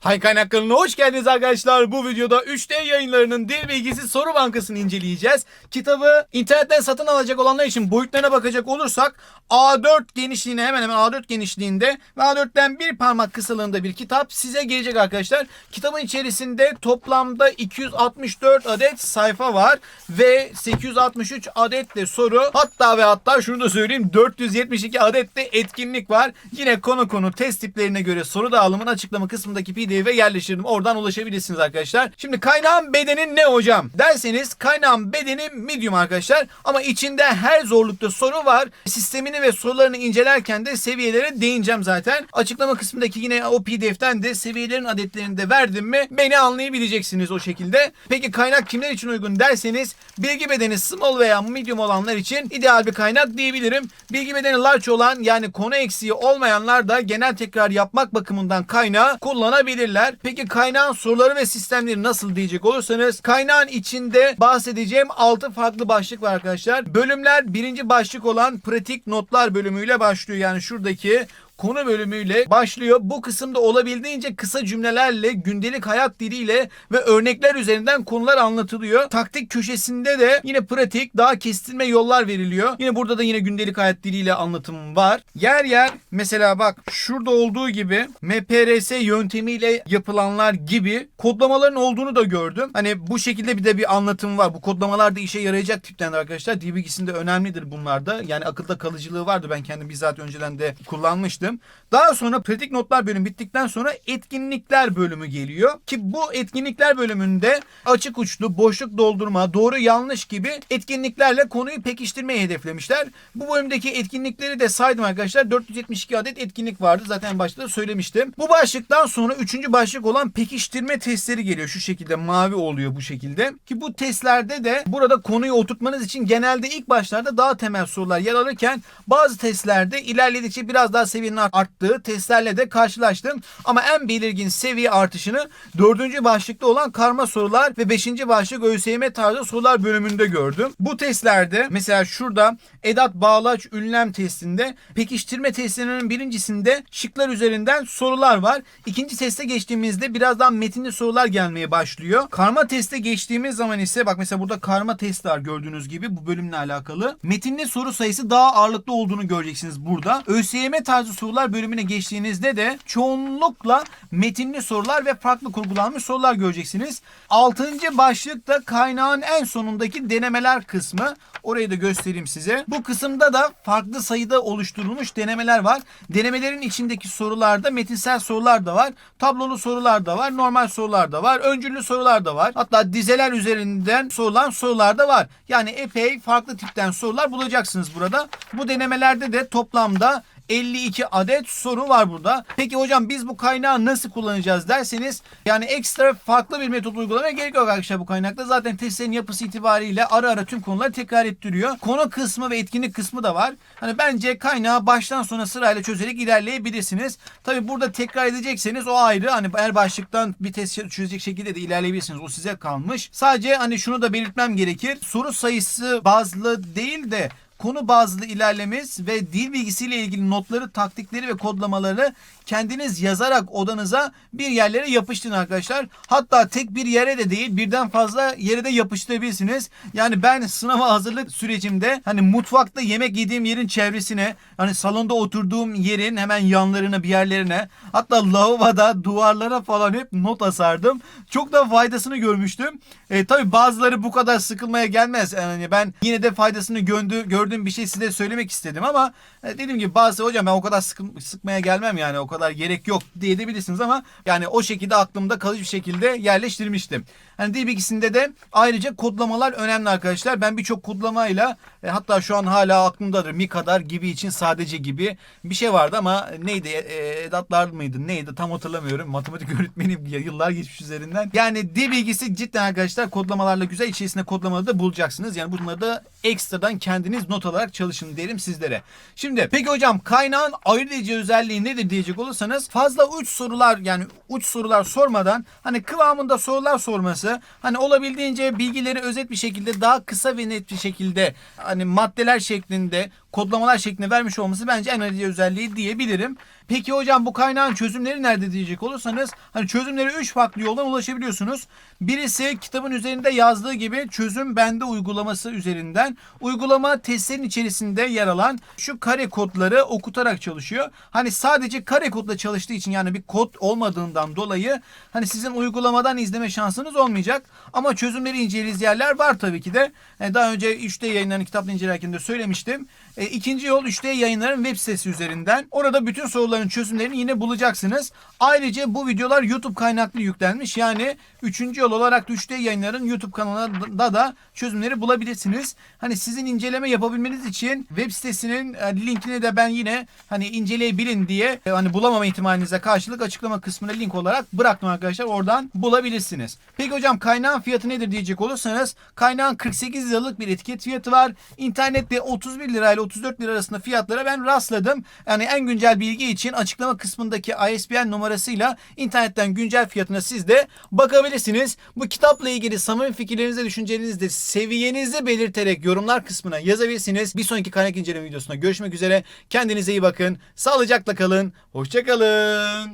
Hay Kaynak kanalına hoş geldiniz arkadaşlar. Bu videoda 3D yayınlarının dil bilgisi soru bankasını inceleyeceğiz. Kitabı internetten satın alacak olanlar için boyutlarına bakacak olursak A4 genişliğine hemen hemen A4 genişliğinde ve A4'ten bir parmak kısalığında bir kitap size gelecek arkadaşlar. Kitabın içerisinde toplamda 264 adet sayfa var ve 863 adet de soru hatta ve hatta şunu da söyleyeyim 472 adet de etkinlik var. Yine konu konu test tiplerine göre soru dağılımını açıklama kısmındaki pdf'e yerleştirdim. Oradan ulaşabilirsiniz arkadaşlar. Şimdi kaynağın bedeni ne hocam derseniz kaynağın bedeni medium arkadaşlar ama içinde her zorlukta soru var. Sistemini ve sorularını incelerken de seviyelere değineceğim zaten. Açıklama kısmındaki yine o pdf'ten de seviyelerin adetlerini de verdim mi beni anlayabileceksiniz o şekilde. Peki kaynak kimler için uygun derseniz bilgi bedeni small veya medium olanlar için ideal bir kaynak diyebilirim. Bilgi bedeni large olan yani konu eksiği olmayanlar da genel tekrar yapmak bakımından kaynağı kullanabilirler. Peki kaynağın soruları ve sistemleri nasıl diyecek olursanız kaynağın içinde bahsedeceğim 6 farklı başlık var arkadaşlar. Bölümler birinci başlık olan pratik notlar bölümüyle başlıyor. Yani şuradaki konu bölümüyle başlıyor. Bu kısımda olabildiğince kısa cümlelerle, gündelik hayat diliyle ve örnekler üzerinden konular anlatılıyor. Taktik köşesinde de yine pratik, daha kestirme yollar veriliyor. Yine burada da yine gündelik hayat diliyle anlatım var. Yer yer mesela bak şurada olduğu gibi MPRS yöntemiyle yapılanlar gibi kodlamaların olduğunu da gördüm. Hani bu şekilde bir de bir anlatım var. Bu kodlamalar da işe yarayacak tipten arkadaşlar. Dil bilgisinde önemlidir bunlar da. Yani akılda kalıcılığı vardı. Ben kendim bizzat önceden de kullanmıştım. Daha sonra pratik notlar bölümü bittikten sonra etkinlikler bölümü geliyor. Ki bu etkinlikler bölümünde açık uçlu, boşluk doldurma, doğru yanlış gibi etkinliklerle konuyu pekiştirmeyi hedeflemişler. Bu bölümdeki etkinlikleri de saydım arkadaşlar. 472 adet etkinlik vardı. Zaten başta da söylemiştim. Bu başlıktan sonra üçüncü başlık olan pekiştirme testleri geliyor. Şu şekilde mavi oluyor bu şekilde. Ki bu testlerde de burada konuyu oturtmanız için genelde ilk başlarda daha temel sorular yer alırken bazı testlerde ilerledikçe biraz daha seviyenin arttığı testlerle de karşılaştım. Ama en belirgin seviye artışını dördüncü başlıkta olan karma sorular ve beşinci başlık ÖSYM tarzı sorular bölümünde gördüm. Bu testlerde mesela şurada edat bağlaç ünlem testinde pekiştirme testlerinin birincisinde şıklar üzerinden sorular var. İkinci teste geçtiğimizde birazdan metinli sorular gelmeye başlıyor. Karma teste geçtiğimiz zaman ise bak mesela burada karma test var gördüğünüz gibi bu bölümle alakalı. Metinli soru sayısı daha ağırlıklı olduğunu göreceksiniz burada. ÖSYM tarzı sorular bölümüne geçtiğinizde de çoğunlukla metinli sorular ve farklı kurgulanmış sorular göreceksiniz. Altıncı başlıkta kaynağın en sonundaki denemeler kısmı. Orayı da göstereyim size. Bu kısımda da farklı sayıda oluşturulmuş denemeler var. Denemelerin içindeki sorularda metinsel sorular da var. Tablolu sorular da var. Normal sorular da var. Öncüllü sorular da var. Hatta dizeler üzerinden sorulan sorular da var. Yani epey farklı tipten sorular bulacaksınız burada. Bu denemelerde de toplamda 52 adet soru var burada. Peki hocam biz bu kaynağı nasıl kullanacağız derseniz yani ekstra farklı bir metot uygulamaya gerek yok arkadaşlar bu kaynakta. Zaten testlerin yapısı itibariyle ara ara tüm konuları tekrar ettiriyor. Konu kısmı ve etkinlik kısmı da var. Hani bence kaynağı baştan sona sırayla çözerek ilerleyebilirsiniz. Tabi burada tekrar edecekseniz o ayrı. Hani her başlıktan bir test çözecek şekilde de ilerleyebilirsiniz. O size kalmış. Sadece hani şunu da belirtmem gerekir. Soru sayısı bazlı değil de konu bazlı ilerlemeniz ve dil bilgisiyle ilgili notları, taktikleri ve kodlamaları kendiniz yazarak odanıza bir yerlere yapıştırın arkadaşlar. Hatta tek bir yere de değil birden fazla yere de yapıştırabilirsiniz. Yani ben sınava hazırlık sürecimde hani mutfakta yemek yediğim yerin çevresine hani salonda oturduğum yerin hemen yanlarına bir yerlerine hatta lavaboda duvarlara falan hep not asardım. Çok da faydasını görmüştüm. E, tabii bazıları bu kadar sıkılmaya gelmez. Yani ben yine de faydasını gördü, gördüğüm bir şey size söylemek istedim ama e, dediğim gibi bazı hocam ben o kadar sıkı, sıkmaya gelmem yani o kadar gerek yok diyebilirsiniz ama yani o şekilde aklımda kalıcı bir şekilde yerleştirmiştim. Hani dil bilgisinde de ayrıca kodlamalar önemli arkadaşlar. Ben birçok kodlamayla e, hatta şu an hala aklımdadır. Mi kadar gibi için sadece gibi bir şey vardı ama neydi? E, edatlar mıydı? Neydi? Tam hatırlamıyorum. Matematik öğretmenim ya yıllar geçmiş üzerinden. Yani dil bilgisi cidden arkadaşlar kodlamalarla güzel içerisinde kodlamaları da bulacaksınız. Yani bunları da ekstradan kendiniz not alarak çalışın derim sizlere. Şimdi peki hocam kaynağın ayırt edici özelliği nedir diyecek olursanız fazla uç sorular yani uç sorular sormadan hani kıvamında sorular sorması hani olabildiğince bilgileri özet bir şekilde daha kısa ve net bir şekilde hani maddeler şeklinde kodlamalar şeklinde vermiş olması bence en önemli özelliği diyebilirim. Peki hocam bu kaynağın çözümleri nerede diyecek olursanız hani çözümleri 3 farklı yoldan ulaşabiliyorsunuz. Birisi kitabın üzerinde yazdığı gibi çözüm bende uygulaması üzerinden uygulama testlerin içerisinde yer alan şu kare kodları okutarak çalışıyor. Hani sadece kare kodla çalıştığı için yani bir kod olmadığından dolayı hani sizin uygulamadan izleme şansınız olmayacak. Ama çözümleri incelediğiniz yerler var tabii ki de. Yani daha önce 3D yayınlarını kitapla incelerken de söylemiştim. E, ikinci yol 3D yayınların web sitesi üzerinden. Orada bütün soruların çözümlerini yine bulacaksınız. Ayrıca bu videolar YouTube kaynaklı yüklenmiş. Yani üçüncü yol olarak da 3D yayınların YouTube kanalında da çözümleri bulabilirsiniz. Hani sizin inceleme yapabilmeniz için web sitesinin e, linkini de ben yine hani inceleyebilin diye e, hani bulamama ihtimalinize karşılık açıklama kısmına link olarak bıraktım arkadaşlar. Oradan bulabilirsiniz. Peki hocam kaynağın fiyatı nedir diyecek olursanız kaynağın 48 liralık bir etiket fiyatı var. İnternette 31 lirayla 34 lira arasında fiyatlara ben rastladım. Yani en güncel bilgi için açıklama kısmındaki ISBN numarasıyla internetten güncel fiyatına siz de bakabilirsiniz. Bu kitapla ilgili samimi fikirlerinizi, düşüncelerinizi seviyenizi belirterek yorumlar kısmına yazabilirsiniz. Bir sonraki kaynak inceleme videosunda görüşmek üzere. Kendinize iyi bakın. Sağlıcakla kalın. Hoşçakalın.